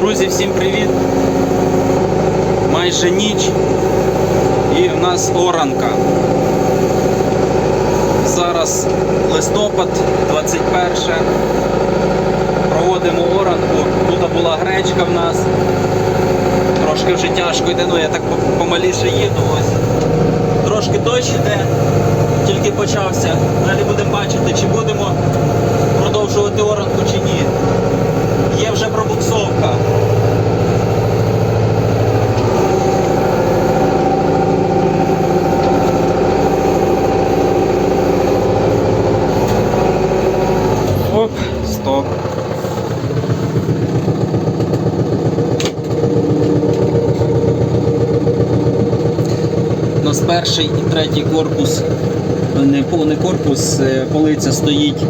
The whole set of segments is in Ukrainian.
Друзі, всім привіт! Майже ніч і в нас оранка. Зараз листопад 21. Проводимо оранку. Тут була гречка в нас. Трошки вже тяжко йде, ну я так помаліше їду ось. Трошки дощ йде, тільки почався. Далі будемо бачити, чи будемо продовжувати оранку чи ні. Є вже пробуксовка. Оп, стоп. У нас перший і третій корпус, не, не корпус, е, полиця стоїть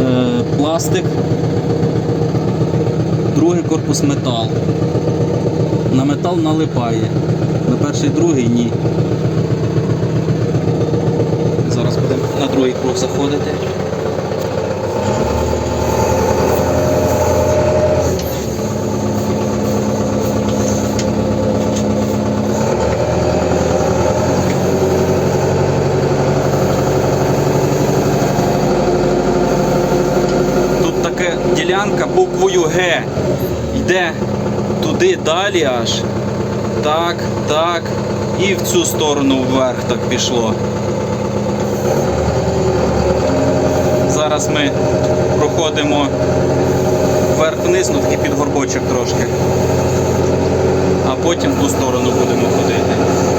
е, пластик, другий корпус метал. На метал налипає. На перший, другий ні. Зараз будемо на другий круг заходити. Тут така ділянка буквою Г. Йде туди далі аж. Так, так. І в цю сторону вверх так пішло. Зараз ми проходимо вверх-вниз, ну такий під горбочок трошки. А потім в ту сторону будемо ходити.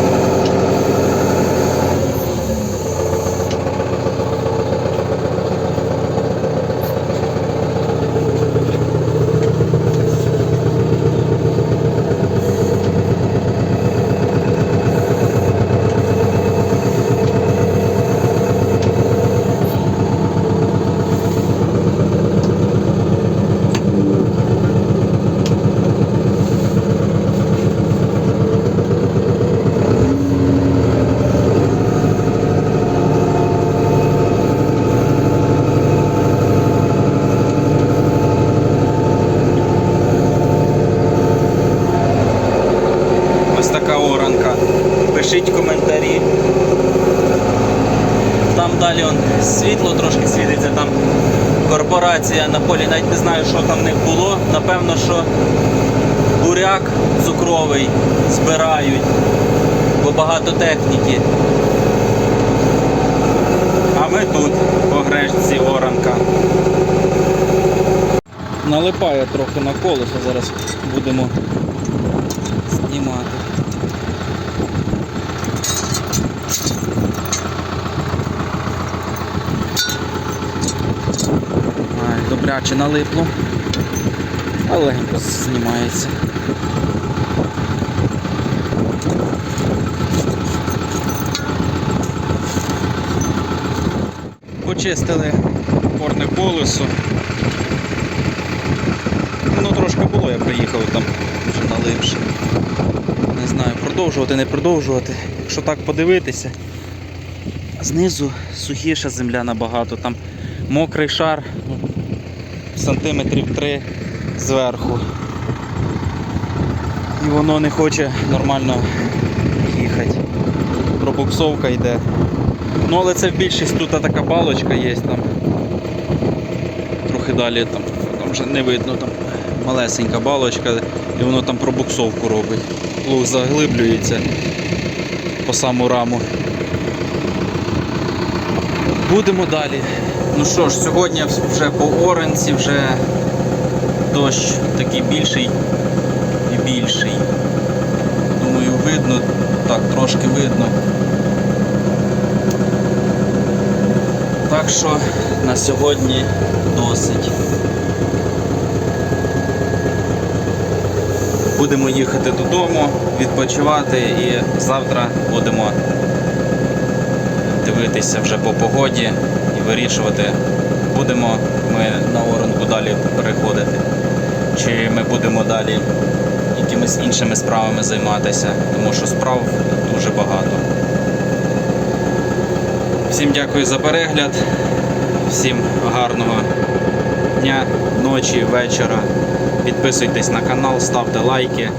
Така оранка. Пишіть коментарі. Там далі он, світло трошки світиться, там корпорація на полі, навіть не знаю, що там в них було. Напевно, що буряк цукровий збирають, бо багато техніки. А ми тут, по гречці оранка. Налипає трохи на колесо, зараз будемо знімати. Добряче налипло, але легенько знімається. Почистили опорне колесо. Воно трошки було, я приїхав там вже наливши. Не знаю, продовжувати, не продовжувати. Якщо так подивитися, знизу сухіша земля набагато, там мокрий шар сантиметрів 3 зверху. І воно не хоче нормально їхати. Пробуксовка йде. Ну але це в більшість тут така балочка є там. Трохи далі там, там вже не видно там малесенька балочка і воно там пробуксовку робить. Плуг заглиблюється по саму раму. Будемо далі. Ну що ж, сьогодні вже по Оренці вже дощ такий більший і більший. Думаю, видно, так, трошки видно. Так що на сьогодні досить. Будемо їхати додому, відпочивати і завтра будемо дивитися вже по погоді і вирішувати, будемо ми на оранку далі переходити, чи ми будемо далі якимись іншими справами займатися, тому що справ дуже багато. Всім дякую за перегляд, всім гарного дня, ночі, вечора. Підписуйтесь на канал, ставте лайки.